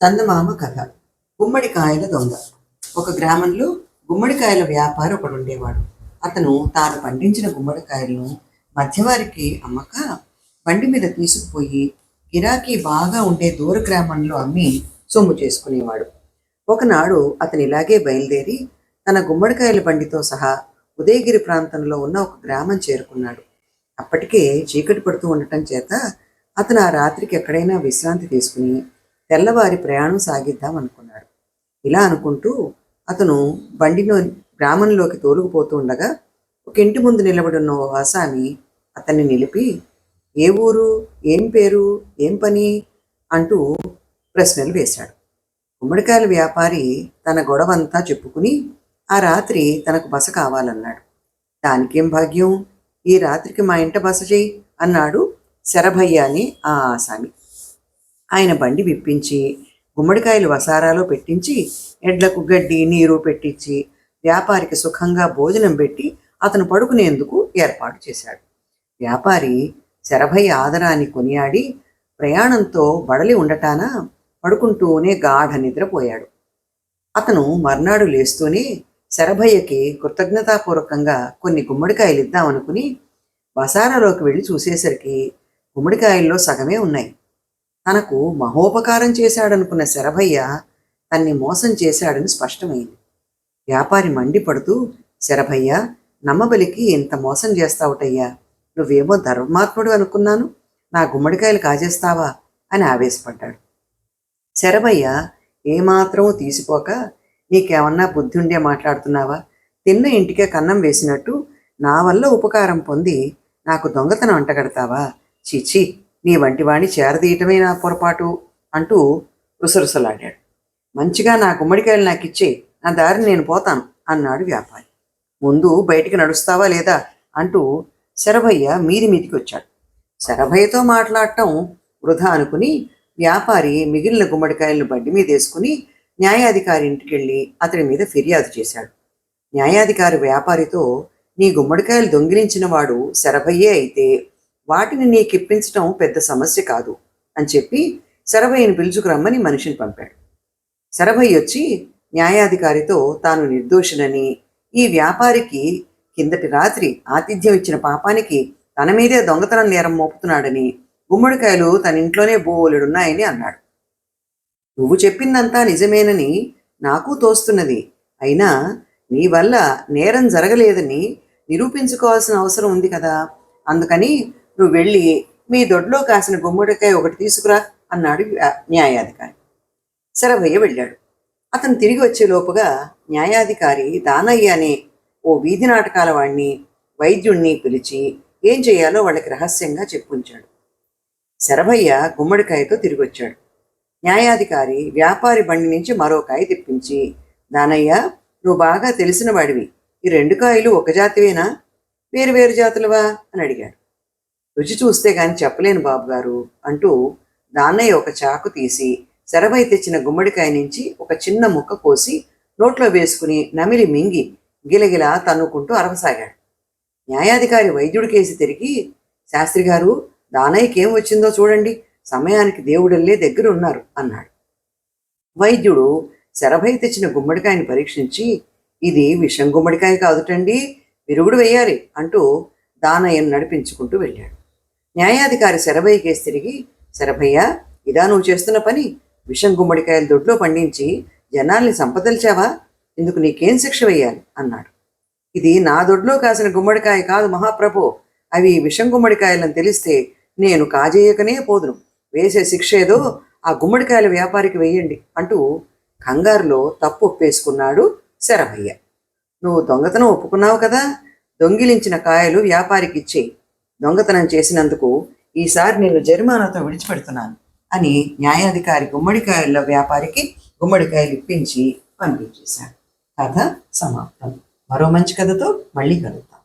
చందమామ కథ. గుమ్మడికాయల దొంగ. ఒక గ్రామంలో గుమ్మడికాయల వ్యాపారి ఒకడు ఉండేవాడు అతను తాను పండించిన గుమ్మడికాయలను మధ్యవారికి అమ్మక బండి మీద తీసుకుపోయి గిరాకీ బాగా ఉండే దూర గ్రామంలో అమ్మి సొమ్ము చేసుకునేవాడు. ఒకనాడు అతను ఇలాగే బయలుదేరి తన గుమ్మడికాయల బండితో సహా ఉదయగిరి ప్రాంతంలో ఉన్న ఒక గ్రామం చేరుకున్నాడు. అప్పటికే చీకటి పడుతూ ఉండటం చేత అతను ఆ రాత్రికి ఎక్కడైనా విశ్రాంతి తీసుకుని తెల్లవారి ప్రయాణం సాగిద్దాం అనుకున్నాడు. ఇలా అనుకుంటూ అతను బండిలో గ్రామంలోకి తోలుకుపోతూ ఉండగా ఒక ఇంటి ముందు నిలబడి ఉన్న ఓ ఆసామి అతన్ని నిలిపి ఏ ఊరు? ఏం పేరు? ఏం పని? అంటూ ప్రశ్నలు వేశాడు. గుమ్మడికాయల వ్యాపారి తన గొడవంతా చెప్పుకుని ఆ రాత్రి తనకు బస కావాలన్నాడు. దానికేం భాగ్యం? ఈ రాత్రికి మా ఇంట బస చేయి అన్నాడు శరభయ్య అని ఆ ఆసామి ఆయన బండి విప్పించి గుమ్మడికాయలు వసారాలో పెట్టించి ఎడ్లకు గడ్డి నీరు పెట్టించి వ్యాపారికి సుఖంగా భోజనం పెట్టి అతను పడుకునేందుకు ఏర్పాటు చేశాడు. వ్యాపారి శరభయ్య ఆదరాన్ని కొనియాడి ప్రయాణంతో బడలి ఉండటాన పడుకుంటూనే గాఢ నిద్రపోయాడు. అతను మర్నాడు లేస్తూనే శరభయ్యకి కృతజ్ఞతాపూర్వకంగా కొన్ని గుమ్మడికాయలు ఇద్దామనుకుని వసారాలోకి వెళ్ళి చూసేసరికి గుమ్మడికాయల్లో సగమే ఉన్నాయి. తనకు మహోపకారం చేశాడనుకున్న శరభయ్య తన్ని మోసం చేశాడని స్పష్టమైంది. వ్యాపారి మండిపడుతూ శరభయ్య నమ్మబలికి ఇంత మోసం చేస్తావుటయ్యా. నువ్వేమో ధర్మాత్ముడు అనుకున్నాను. నా గుమ్మడికాయలు కాజేస్తావా? అని ఆవేశపడ్డాడు. శరభయ్య ఏమాత్రమూ తీసిపోక నీకేమన్నా బుద్ధి ఉండే మాట్లాడుతున్నావా? తిన్న ఇంటికే కన్నం వేసినట్టు నా వల్ల ఉపకారం పొంది నాకు దొంగతనం అంటగడతావా? చీచీ నీ వంటివాణ్ణి చేరదీయటమే నా పొరపాటు అంటూ రుసరుసలాడాడు. మంచిగా నా గుమ్మడికాయలు నాకు ఇచ్చే నా దారిని నేను పోతాను అన్నాడు వ్యాపారి. ముందు బయటికి నడుస్తావా లేదా అంటూ శరభయ్య మీది మీదికి వచ్చాడు శరభయ్యతో మాట్లాడటం వృధా అనుకుని వ్యాపారి మిగిలిన గుమ్మడికాయలను బండి మీద వేసుకుని న్యాయాధికారి ఇంటికి వెళ్ళి అతని మీద ఫిర్యాదు చేశాడు. న్యాయాధికారి వ్యాపారితో నీ గుమ్మడికాయలు దొంగిలించిన వాడు శరభయ్యే అయితే వాటిని నీకిప్పించటం పెద్ద సమస్య కాదు అని చెప్పి శరభయ్యని పిలుచుకురమ్మని మనిషిని పంపాడు. శరభయ్య వచ్చి న్యాయాధికారితో తాను నిర్దోషినని ఈ వ్యాపారికి కిందటి రాత్రి ఆతిథ్యం ఇచ్చిన పాపానికి తన మీదే దొంగతనం నేరం మోపుతున్నాడని గుమ్మడికాయలు తన ఇంట్లోనే బోలెడున్నాయని అన్నాడు. నువ్వు చెప్పిందంతా నిజమేనని నాకు తోస్తున్నది. అయినా నీ వల్ల నేరం జరగలేదని నిరూపించుకోవాల్సిన అవసరం ఉంది కదా. అందుకని నువ్వు వెళ్ళి మీ దొడ్లో కాసిన గుమ్మడికాయ ఒకటి తీసుకురా అన్నాడు న్యాయాధికారి. శరభయ్య వెళ్ళాడు. అతను తిరిగి వచ్చే లోపుగా న్యాయాధికారి దానయ్య అనే ఓ వీధి నాటకాల వాణ్ణి వైద్యుణ్ణి పిలిచి ఏం చేయాలో వాళ్ళకి రహస్యంగా చెప్పుంచాడు. శరభయ్య గుమ్మడికాయతో తిరిగి వచ్చాడు. న్యాయాధికారి వ్యాపారి బండి నుంచి మరో కాయ తెప్పించి దానయ్య నువ్వు బాగా తెలిసిన వాడివి. ఈ రెండు కాయలు ఒక జాతివేనా? వేరు వేరు జాతులవా? అని అడిగాడు. రుచి చూస్తే గాని చెప్పలేను బాబు గారు అంటూ దానయ్య ఒక చాకు తీసి శరభై తెచ్చిన గుమ్మడికాయ నుంచి ఒక చిన్న ముక్క కోసి నోట్లో వేసుకుని నమిలి మింగి గిలగిలా తన్నుకుంటూ అరవసాగాడు. న్యాయాధికారి వైద్యుడి కేసి తిరిగి శాస్త్రి గారు దానయ్యకి ఏం వచ్చిందో చూడండి సమయానికి దేవుడల్లే దగ్గర ఉన్నారు అన్నాడు. వైద్యుడు శరభై తెచ్చిన గుమ్మడికాయని పరీక్షించి ఇది విషం గుమ్మడికాయ కాదుటండి విరుగుడు వేయాలి అంటూ దానయ్యను నడిపించుకుంటూ వెళ్ళాడు. న్యాయాధికారి శరభయ్యకేసి తిరిగి శరభయ్య ఇదా నువ్వు చేస్తున్న పని? విషం గుమ్మడికాయల దొడ్లో పండించి జనాల్ని సంపదల్చావా? ఇందుకు నీకేం శిక్ష వేయాలి? అన్నాడు. ఇది నా దొడ్లో కాసిన గుమ్మడికాయ కాదు మహాప్రభు. అవి విషం గుమ్మడికాయలని తెలిస్తే నేను కాజేయకనే పోదును. వేసే శిక్ష ఏదో ఆ గుమ్మడికాయల వ్యాపారికి వేయండి అంటూ కంగారులో తప్పు ఒప్పేసుకున్నాడు శరభయ్య. నువ్వు దొంగతనం ఒప్పుకున్నావు కదా? దొంగిలించిన కాయలు వ్యాపారికి ఇచ్చేయి దొంగతనం చేసినందుకు ఈసారి నేను జరిమానాతో విడిచిపెడుతున్నాను అని న్యాయాధికారి గుమ్మడికాయల వ్యాపారికి గుమ్మడికాయలు ఇప్పించి పంపించేశాడు కథ సమాప్తం. మరో మంచి కథతో మళ్ళీ కలుగుతాం